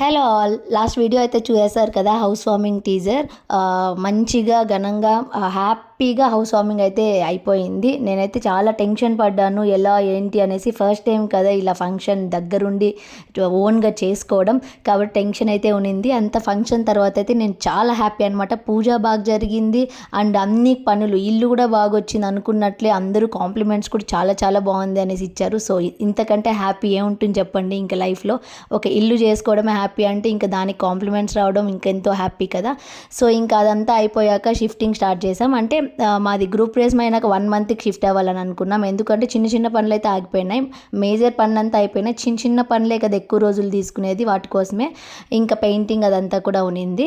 Hello all last video అయితే చూసేశారు కదా house warming teaser మంచిగా ఘనంగా uh, హ్యాపీగా హౌస్ వార్మింగ్ అయితే అయిపోయింది. నేనైతే చాలా టెన్షన్ పడ్డాను. ఎలా ఏంటి అనేసి ఫస్ట్ టైం కదా ఇలా ఫంక్షన్ దగ్గరుండి ఓన్గా చేసుకోవడం. కాబట్టి టెన్షన్ అయితే ఉన్నింది అంత ఫంక్షన్ తర్వాత అయితే నేను చాలా హ్యాపీ అనమాట పూజ బాగా జరిగింది. అండ్ అన్ని పనులు ఇల్లు కూడా బాగా వచ్చింది అనుకున్నట్లే అందరూ కాంప్లిమెంట్స్ కూడా చాలా చాలా బాగుంది అనేసి ఇచ్చారు. సో ఇంతకంటే హ్యాపీ ఏముంటుంది చెప్పండి. ఇంకా లైఫ్లో ఒక ఇల్లు చేసుకోవడమే హ్యాపీ అంటే ఇంకా దానికి కాంప్లిమెంట్స్ రావడం ఇంకెంతో హ్యాపీ కదా. సో ఇంకా అదంతా అయిపోయాక షిఫ్టింగ్ స్టార్ట్ చేసాం అంటే మాది గ్రూప్ రేస్ అయినాక వన్ మంత్కి షిఫ్ట్ అవ్వాలని అనుకున్నాం. ఎందుకంటే చిన్న చిన్న పనులు అయితే ఆగిపోయినాయి. మేజర్ పనులు అంతా అయిపోయినాయి. చిన్న చిన్న పనులే కదా ఎక్కువ రోజులు తీసుకునేది వాటి కోసమే. ఇంకా పెయింటింగ్ అదంతా కూడా ఉన్నింది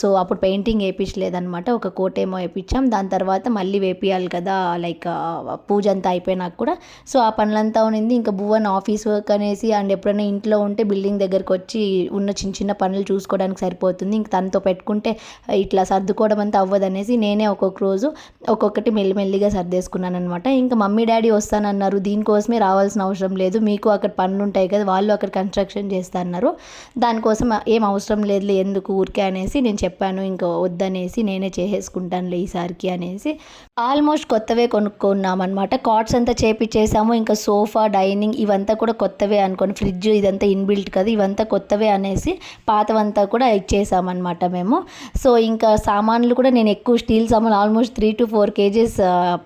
సో అప్పుడు పెయింటింగ్ వేయించలేదనమాట ఒక కోట్ ఏమో వేయించాం దాని తర్వాత మళ్ళీ వేపియాలి కదా లైక్ పూజ అంతా అయిపోయినాక కూడా. సో ఆ పనులంతా ఉన్నింది ఇంకా భువన్ ఆఫీస్ వర్క్ అనేసి అండ్ ఎప్పుడైనా ఇంట్లో ఉంటే బిల్డింగ్ దగ్గరకు వచ్చి ఉన్న చిన్న చిన్న పనులు చూసుకోవడానికి సరిపోతుంది. ఇంక తనతో పెట్టుకుంటే ఇట్లా సర్దుకోవడం అంతా అవ్వదు అనేసి నేనే ఒక్కొక్క రోజు ఒక్కొక్కటి మెల్లిమెల్లిగా సర్దేసుకున్నాను అనమాట ఇంకా మమ్మీ డాడీ వస్తానన్నారు. దీనికోసమే రావాల్సిన అవసరం లేదు. మీకు అక్కడ పనులు ఉంటాయి కదా వాళ్ళు అక్కడ కన్స్ట్రక్షన్ చేస్తా అన్నారు దానికోసం ఏం అవసరం లేదు ఎందుకు ఊరికే అనేసి నేను చెప్పాను. ఇంకా వద్దనేసి నేనే చేసేసుకుంటానులే ఈసారికి అనేసి. ఆల్మోస్ట్ కొత్తవే కొనుక్కున్నాం అనమాట అంతా చేపించేసాము ఇంకా సోఫా డైనింగ్ ఇవంతా కూడా కొత్తవే అనుకోని ఫ్రిడ్జ్ ఇదంతా ఇన్బిల్ట్ కదా ఇవంతా కొత్తవే అనేసి పాతవంతా కూడా ఇచ్చేసామన్నమాట మేము. సో ఇంకా సామాన్లు కూడా నేను ఎక్కువ స్టీల్ సామాన్లు almost three to four kgs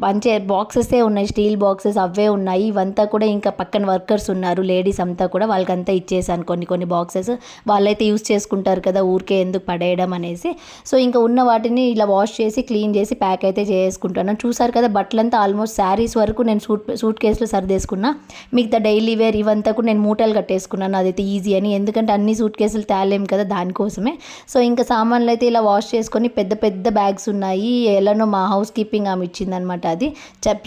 పంచే బాక్సెసే ఉన్నాయి స్టీల్ బాక్సెస్ అవే ఉన్నాయి. ఇవంతా కూడా ఇంకా పక్కన వర్కర్స్ ఉన్నారు లేడీస్ అంతా కూడా వాళ్ళకంతా ఇచ్చేసాను కొన్ని కొన్ని బాక్సెస్. వాళ్ళైతే యూస్ చేసుకుంటారు కదా ఊరికే ఎందుకు పడేయడం అనేసి. సో ఇంకా ఉన్న వాటిని ఇలా వాష్ చేసి క్లీన్ చేసి ప్యాక్ అయితే చేసుకుంటాను. చూసారు కదా బట్టలంతా ఆల్మోస్ట్ శారీస్ వరకు నేను సూట్ సూట్ కేసులో సర్దేసుకున్నా. మిగతా డైలీ వేర్ ఇవంతా కూడా నేను మూటలు కట్టేసుకున్నాను అదైతే ఈజీ అని. ఎందుకంటే అన్ని సూట్ కేసులు తేలేం కదా దానికోసమే. సో ఇంకా సామాన్లు అయితే ఇలా వాష్ చేసుకొని పెద్ద పెద్ద బ్యాగ్స్ ఉన్నాయి. ఎలానో మా హౌస్ కీపింగ్ ఆమె ఇచ్చిందనమాట అది.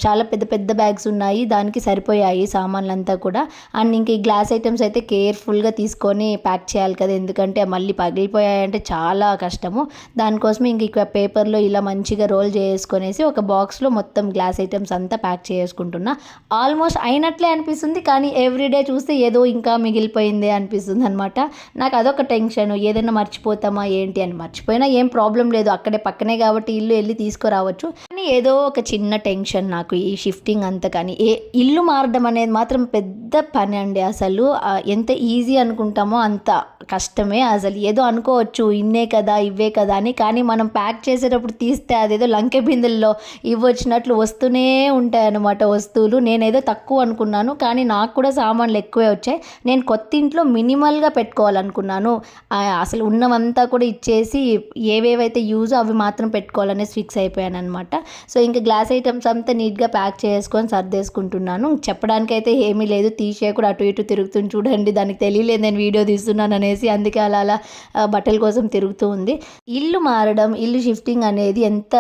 చాలా పెద్ద పెద్ద బ్యాగ్స్ ఉన్నాయి దానికి సరిపోయాయి సామాన్లు అంతా కూడా. అండ్ ఇంక ఈ గ్లాస్ ఐటమ్స్ అయితే కేర్ఫుల్గా తీసుకొని ప్యాక్ చేయాలి కదా ఎందుకంటే మళ్ళీ పగిలిపోయాయంటే చాలా కష్టము. దానికోసమే ఇంక ఇక పేపర్లో ఇలా మంచిగా రోల్ చేసుకొనేసి ఒక బాక్స్లో మొత్తం గ్లాస్ ఐటమ్స్ అంతా ప్యాక్ చేసుకుంటున్నా ఆల్మోస్ట్ అయినట్లే అనిపిస్తుంది కానీ ఎవ్రీడే చూస్తే ఏదో ఇంకా మిగిలిపోయిందే అనిపిస్తుంది అనమాట నాకు అదొక టెన్షన్ ఏదైనా మర్చిపోతామా ఏంటి అని. మర్చిపోయినా ఏం ప్రాబ్లం లేదు అక్కడే పక్కనే కాబట్టి ఇల్లు వెళ్ళి తీసుకురా రావచ్చు. కానీ ఏదో ఒక చిన్న టెన్షన్ నాకు ఈ షిఫ్టింగ్ అంత కానీ. ఏ ఇల్లు మారడం అనేది మాత్రం పెద్ద పని అండి అసలు. ఎంత ఈజీ అనుకుంటామో అంత. కష్టమే అసలు. ఏదో అనుకోవచ్చు ఇన్నే కదా ఇవే కదా అని. కానీ మనం ప్యాక్ చేసేటప్పుడు తీస్తే అదేదో లంకె బిందెల్లో ఇవ్వచ్చినట్లు వస్తూనే ఉంటాయి అన్నమాట వస్తువులు. నేనేదో తక్కువ అనుకున్నాను కానీ నాకు కూడా సామాన్లు ఎక్కువే వచ్చాయి. నేను కొత్త ఇంట్లో మినిమల్గా పెట్టుకోవాలనుకున్నాను. అసలు ఉన్నవంతా కూడా ఇచ్చేసి ఏవేవైతే యూజ్ అవి మాత్రం పెట్టుకోవాలనేసి ఫిక్స్ అయిపోయాను అనమాట సో ఇంకా గ్లాస్ ఐటమ్స్ అంతా నీట్గా ప్యాక్ చేసుకొని సర్దేసుకుంటున్నాను. చెప్పడానికైతే ఏమీ లేదు. తీసే కూడా అటు ఇటు తిరుగుతుంది చూడండి. దానికి తెలియలేదు నేను వీడియో తీస్తున్నాను అనేసి అందుకే అలా అలా బట్టల కోసం తిరుగుతూ ఉంది. ఇల్లు మారడం ఇల్లు షిఫ్టింగ్ అనేది ఎంత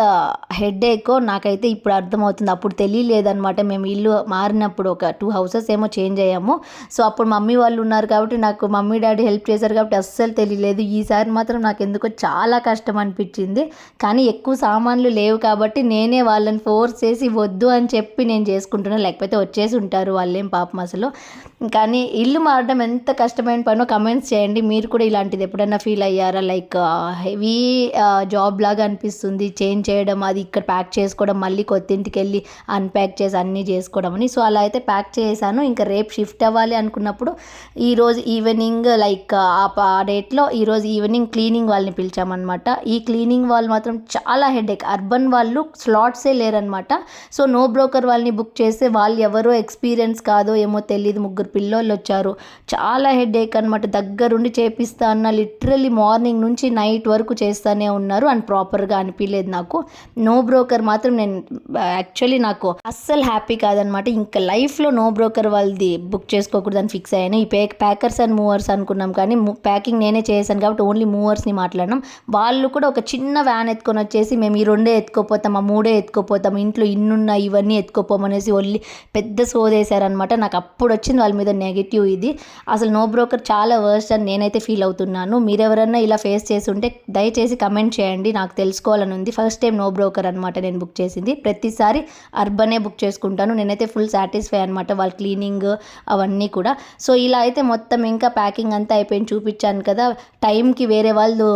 హెడ్ ఏకో నాకైతే ఇప్పుడు అర్థమవుతుంది. అప్పుడు తెలియలేదన్నమాట. మేము ఇల్లు మారినప్పుడు ఒక టూ హౌసెస్ ఏమో చేంజ్ అయ్యాము. సో అప్పుడు మమ్మీ వాళ్ళు ఉన్నారు కాబట్టి నాకు మమ్మీ డాడీ హెల్ప్ చేశారు కాబట్టి అస్సలు తెలియలేదు. ఈసారి మాత్రం నాకు ఎందుకో చాలా కష్టం అనిపించింది. కానీ ఎక్కువ సామాన్లు లేవు కాబట్టి నేనే వాళ్ళని ఫోర్స్ చేసి వద్దు అని చెప్పి నేను చేసుకుంటున్నాను లేకపోతే వచ్చేసి ఉంటారు వాళ్ళేం పాపం అసలు. కానీ ఇల్లు మారడం ఎంత కష్టమైన పనో కమెంట్స్ చేయండి. మీరు కూడా ఇలాంటిది ఎప్పుడైనా ఫీల్ అయ్యారా? లైక్ హెవీ జాబ్ లాగా అనిపిస్తుంది చేంజ్ చేయడం అది ఇక్కడ ప్యాక్ చేసుకోవడం మళ్ళీ కొత్తింటికి వెళ్ళి అన్ప్యాక్ చేసి అన్నీ చేసుకోవడం అని. సో అలా అయితే ప్యాక్ చేశాను. ఇంకా రేపు షిఫ్ట్ అవ్వాలి అనుకున్నప్పుడు ఈరోజు ఈవినింగ్ లైక్ ఆ ప- ఆ డేట్లో ఈరోజు ఈవినింగ్ క్లీనింగ్ వాళ్ళని పిలిచామన్నమాట. ఈ క్లీనింగ్ వాళ్ళు మాత్రం చాలా హెడేక్. అర్బన్ వాళ్ళు స్లాట్సే లేరనమాట సో నో బ్రోకర్ వాళ్ళని బుక్ చేస్తే వాళ్ళు ఎవరో ఎక్స్పీరియన్స్ కాదో ఏమో తెలియదు ముగ్గురు పిల్లోళ్ళు వచ్చారు. చాలా హెడేక్ అనమాట దగ్గరుండి చేపిస్తా అన్న లిటరలీ మార్నింగ్ నుంచి నైట్ వరకు చేస్తూనే ఉన్నారు అండ్ ప్రాపర్గా అనిపించలేదు నాకు. నో బ్రోకర్ మాత్రం నేను యాక్చువల్లీ నాకు అస్సలు హ్యాపీ కాదనమాట. ఇంకా లైఫ్లో నో బ్రోకర్ వాళ్ళది బుక్ చేసుకోకూడదు అని ఫిక్స్ అయ్యాను. ఈ ప్యాక్ ప్యాకర్స్ అండ్ మూవర్స్ అనుకున్నాం కానీ ప్యాకింగ్ నేనే చేశాను కాబట్టి ఓన్లీ మూవర్స్ని మాట్లాడినాం. వాళ్ళు కూడా ఒక చిన్న వ్యాన్ ఎత్తుకొని వచ్చేసి మేము ఈ రెండే ఎత్తుకోపోతాం ఆ మూడే ఎత్తుకోపోతాం ఇంట్లో ఇన్నున్న ఇవన్నీ ఎత్తుకోపోమనేసి ఒళ్ళి పెద్ద సోదేశారనమాట. నాకు అప్పుడు వచ్చింది వాళ్ళ మీద నెగిటివ్ ఇది. అసలు నో బ్రోకర్ చాలా వర్స్ట్ అని నేనైతే ఫీల్ అవుతున్నాను. మీరెవరన్నా ఇలా ఫేస్ చేసి ఉంటే దయచేసి కమెంట్ చేయండి. నాకు తెలుసుకోవాలని ఉంది. ఫస్ట్ టైం నో బ్రోకర్ అనమాట నేను బుక్ చేసింది. ప్రతిసారి అర్బనే బుక్ చేసుకుంటాను. నేనైతే ఫుల్ సాటిస్ఫై అనమాట వాళ్ళ క్లీనింగ్ అవన్నీ కూడా. సో ఇలా అయితే మొత్తం ఇంకా ప్యాకింగ్ అంతా అయిపోయింది. చూపించాను కదా. టైంకి వేరే వాళ్ళు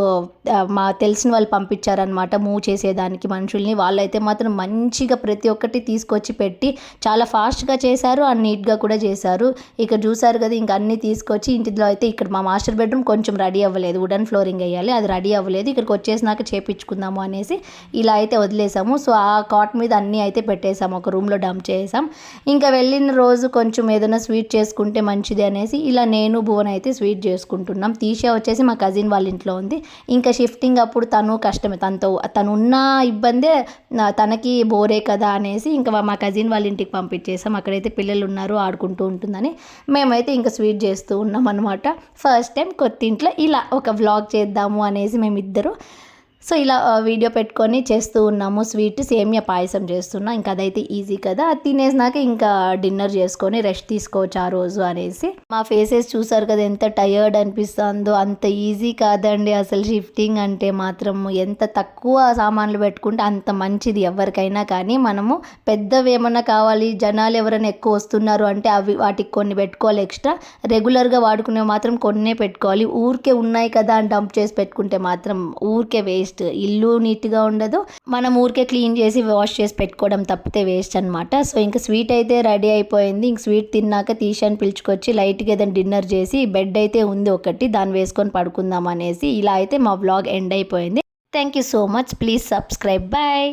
మా తెలిసిన వాళ్ళు పంపించారనమాట మూవ్ చేసేదానికి మనుషుల్ని. వాళ్ళైతే మాత్రం మంచిగా ప్రతి ఒక్కటి తీసుకొచ్చి పెట్టి చాలా ఫాస్ట్గా చేశారు. అండ్ నీట్గా కూడా చేశారు. ఇక్కడ చూసారు కదా ఇంకా అన్నీ తీసుకొచ్చి ఇంటిలో అయితే ఇక్కడ మా మాస్టర్ బెడ్రూమ్ కొంచెం రెడీ అవ్వలేదు వుడన్ ఫ్లోరింగ్ వేయాలి అది రెడీ అవ్వలేదు ఇక్కడికి వచ్చేసినాక చేపించుకుందాము అనేసి ఇలా అయితే వదిలేసాము. సో ఆ కాట్ మీద అన్నీ అయితే పెట్టేసాము ఒక రూమ్లో డంప్ చేసాం ఇంకా వెళ్ళిన రోజు కొంచెం ఏదైనా స్వీట్ చేసుకుంటే మంచిది అనేసి ఇలా నేను భువన్ అయితే స్వీట్ చేసుకుంటున్నాం. తీసే వచ్చేసి మా కజిన్ వాళ్ళ ఇంట్లో ఉంది. ఇంకా షిఫ్టింగ్ అప్పుడు తను కష్టమే తనతో తను ఉన్న ఇబ్బందే తనకి బోరే కదా అనేసి ఇంకా మా కజిన్ వాళ్ళ ఇంటికి పంపించేసాం. అక్కడైతే పిల్లలు ఉన్నారు ఆడుకుంటూ ఉంటుందని. మేమైతే ఇంకా స్వీట్ చేస్తూ ఉన్నాం అనమాట ఫస్ట్ టైం కొత్త ఇంట్లో ఇలా ఒక వ్లాగ్ చేద్దాము అనేసి మేమిద్దరు సో ఇలా వీడియో పెట్టుకొని చేస్తూ ఉన్నాము. స్వీట్ సేమియా పాయసం చేస్తున్నాం. ఇంకా అదైతే ఈజీ కదా. అది తినేసినాక ఇంకా డిన్నర్ చేసుకొని రెస్ట్ తీసుకోవచ్చు ఆ రోజు అనేసి. మా ఫేసెస్ చూసారు కదా ఎంత టయర్డ్ అనిపిస్తుందో. అంత ఈజీ కాదండి అసలు షిఫ్టింగ్ అంటే మాత్రం. ఎంత తక్కువ సామాన్లు పెట్టుకుంటే అంత మంచిది ఎవరికైనా కానీ. మనము పెద్దవి ఏమన్నా కావాలి జనాలు ఎవరైనా ఎక్కువ వస్తున్నారు అంటే అవి వాటికి కొన్ని పెట్టుకోవాలి ఎక్స్ట్రా. రెగ్యులర్గా వాడుకునే మాత్రం కొన్నే పెట్టుకోవాలి. ఊరికే ఉన్నాయి కదా అని డంప్ చేసి పెట్టుకుంటే మాత్రం ఊరికే వేస్ట్. ఇల్లు నీట్గా ఉండదు. మనం ఊరికే క్లీన్ చేసి వాష్ చేసి పెట్టుకోవడం తప్పితే వేస్ట్ అనమాట సో ఇంకా స్వీట్ అయితే రెడీ అయిపోయింది. ఇంక స్వీట్ తిన్నాక తీసాను పిలుచుకొచ్చి లైట్గా ఏదైనా డిన్నర్ చేసి బెడ్ అయితే ఉంది ఒకటి దాన్ని వేసుకొని పడుకుందాం అనేసి ఇలా అయితే మా వ్లాగ్ ఎండ్ అయిపోయింది. Thank you so much please subscribe bye